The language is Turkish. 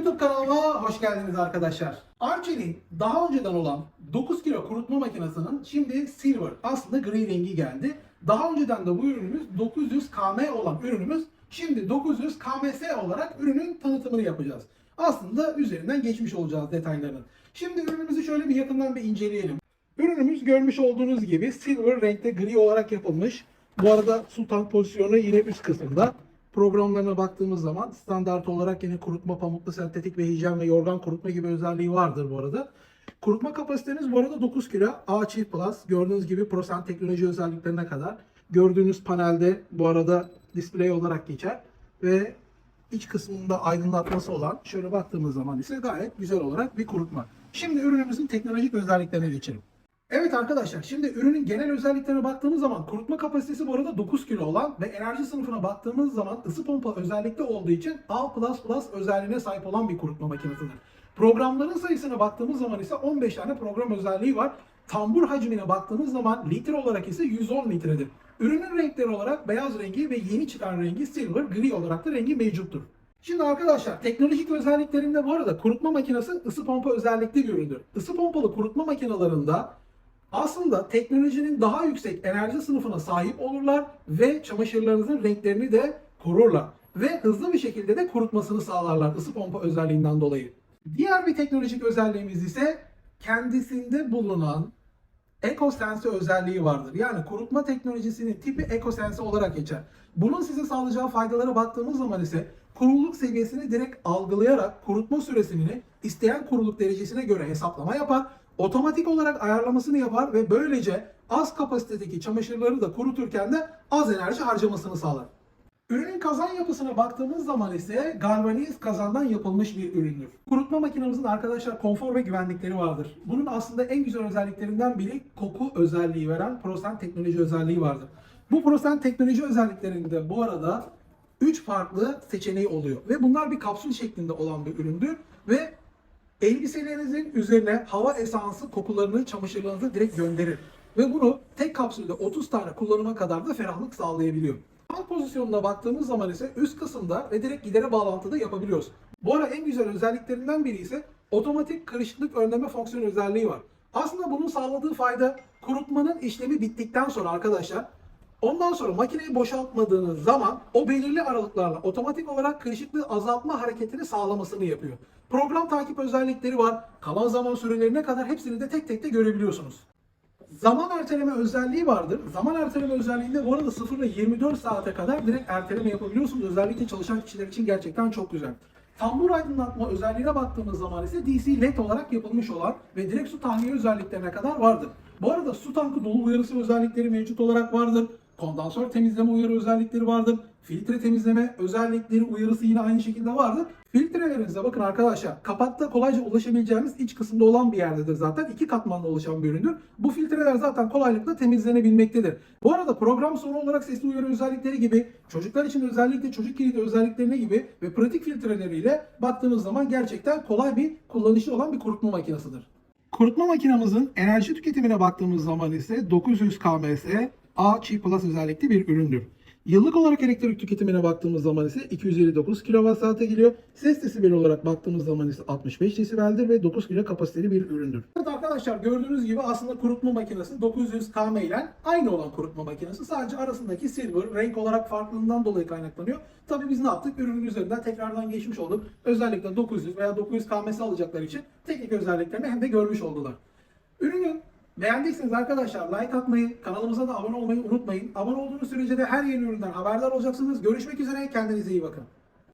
YouTube kanalıma hoş geldiniz arkadaşlar. Arçelik'in daha önceden olan 9 kilo kurutma makinesinin şimdi silver aslında gri rengi geldi. Daha önceden de bu ürünümüz 900 km olan ürünümüz şimdi 900 kms olarak ürünün tanıtımını yapacağız. Aslında üzerinden geçmiş olacağız detaylarının. Şimdi ürünümüzü şöyle bir yakından bir inceleyelim. Ürünümüz görmüş olduğunuz gibi silver renkte gri olarak yapılmış. Bu arada sultan pozisyonu yine üst kısımda. Programlarına baktığımız zaman standart olarak yine kurutma, pamuklu, sentetik ve hijyen ve yorgan kurutma gibi özelliği vardır bu arada. Kurutma kapasiteniz bu arada 9 kilo A Plus. Gördüğünüz gibi ProSense teknoloji özelliklerine kadar. Gördüğünüz panelde bu arada display olarak geçer. Ve iç kısmında aydınlatması olan şöyle baktığımız zaman ise gayet güzel olarak bir kurutma. Şimdi ürünümüzün teknolojik özelliklerine geçelim. Evet arkadaşlar şimdi ürünün genel özelliklerine baktığımız zaman kurutma kapasitesi bu arada 9 kilo olan ve enerji sınıfına baktığımız zaman ısı pompa özellikte olduğu için A++ özelliğine sahip olan bir kurutma makinesidir. Programların sayısına baktığımız zaman ise 15 tane program özelliği var. Tambur hacmine baktığımız zaman litre olarak ise 110 litredir. Ürünün renkleri olarak beyaz rengi ve yeni çıkan rengi silver, gri olarak da rengi mevcuttur. Şimdi arkadaşlar teknolojik özelliklerinde bu arada kurutma makinesi ısı pompa özellikli bir üründür. Isı pompalı kurutma makinelerinde aslında teknolojinin daha yüksek enerji sınıfına sahip olurlar ve çamaşırlarınızın renklerini de korurlar. Ve hızlı bir şekilde de kurutmasını sağlarlar ısı pompa özelliğinden dolayı. Diğer bir teknolojik özelliğimiz ise kendisinde bulunan EcoSense özelliği vardır. Yani kurutma teknolojisinin tipi EcoSense olarak geçer. Bunun size sağlayacağı faydalara baktığımız zaman ise kuruluk seviyesini direkt algılayarak kurutma süresini isteyen kuruluk derecesine göre hesaplama yapar. Otomatik olarak ayarlamasını yapar ve böylece az kapasitedeki çamaşırları da kuruturken de az enerji harcamasını sağlar. Ürünün kazan yapısına baktığımız zaman ise galvaniz kazandan yapılmış bir üründür. Kurutma makinemizin arkadaşlar konfor ve güvenlikleri vardır. Bunun aslında en güzel özelliklerinden biri koku özelliği veren Prosen teknoloji özelliği vardır. Bu Prosen teknoloji özelliklerinde bu arada 3 farklı seçeneği oluyor ve bunlar bir kapsül şeklinde olan bir üründür ve elbiselerinizin üzerine hava esansı kokularını çamaşırlarınıza direkt gönderir. Ve bunu tek kapsülde 30 tane kullanıma kadar da ferahlık sağlayabiliyor. Alt pozisyonuna baktığımız zaman ise üst kısımda ve direkt gidere bağlantıda yapabiliyoruz. Bu ara en güzel özelliklerinden biri ise otomatik karışıklık önleme fonksiyonu özelliği var. Aslında bunun sağladığı fayda kurutmanın işlemi bittikten sonra arkadaşlar Ondan sonra makineyi boşaltmadığınız zaman o belirli aralıklarla otomatik olarak karışıklığı azaltma hareketini sağlamasını yapıyor. Program takip özellikleri var. Kalan zaman sürelerine kadar hepsini de tek tek de görebiliyorsunuz. Zaman erteleme özelliği vardır. Zaman erteleme özelliğinde bu arada 0 ile 24 saate kadar direkt erteleme yapabiliyorsunuz. Özellikle çalışan kişiler için gerçekten çok güzel. Tambur aydınlatma özelliğine baktığımız zaman ise DC LED olarak yapılmış olan ve direkt su tahliye özelliklerine kadar vardır. Bu arada su tankı dolu uyarısı özellikleri mevcut olarak vardır. Kondansör temizleme uyarı özellikleri vardır. Filtre temizleme özellikleri uyarısı yine aynı şekilde vardır. Filtrelerinize bakın arkadaşlar. Kapakta kolayca ulaşabileceğimiz iç kısımda olan bir yerdedir zaten. İki katmanlı oluşan bir üründür. Bu filtreler zaten kolaylıkla temizlenebilmektedir. Bu arada program sonu olarak sesli uyarı özellikleri gibi, çocuklar için özellikle çocuk kilidi özelliklerine gibi ve pratik filtreleriyle baktığımız zaman gerçekten kolay bir kullanışlı olan bir kurutma makinesidir. Kurutma makinamızın enerji tüketimine baktığımız zaman ise 900 kms A Çift Plus özellikli bir üründür. Yıllık olarak elektrik tüketimine baktığımız zaman ise 259 kWh'e geliyor. Ses desibeli olarak baktığımız zaman ise 65 desibeldir ve 9 kilo kapasiteli bir üründür. Evet arkadaşlar gördüğünüz gibi aslında kurutma makinesi 900 km ile aynı olan kurutma makinesi. Sadece arasındaki silver renk olarak farklılığından dolayı kaynaklanıyor. Tabii biz ne yaptık? Ürünün üzerinden tekrardan geçmiş olduk. Özellikle 900 veya 900 kms alacaklar için teknik özelliklerini hem de görmüş oldular. Ürünün Beğendiyseniz arkadaşlar like atmayı, kanalımıza da abone olmayı unutmayın. Abone olduğunuz sürece de her yeni üründen haberdar olacaksınız. Görüşmek üzere, kendinize iyi bakın.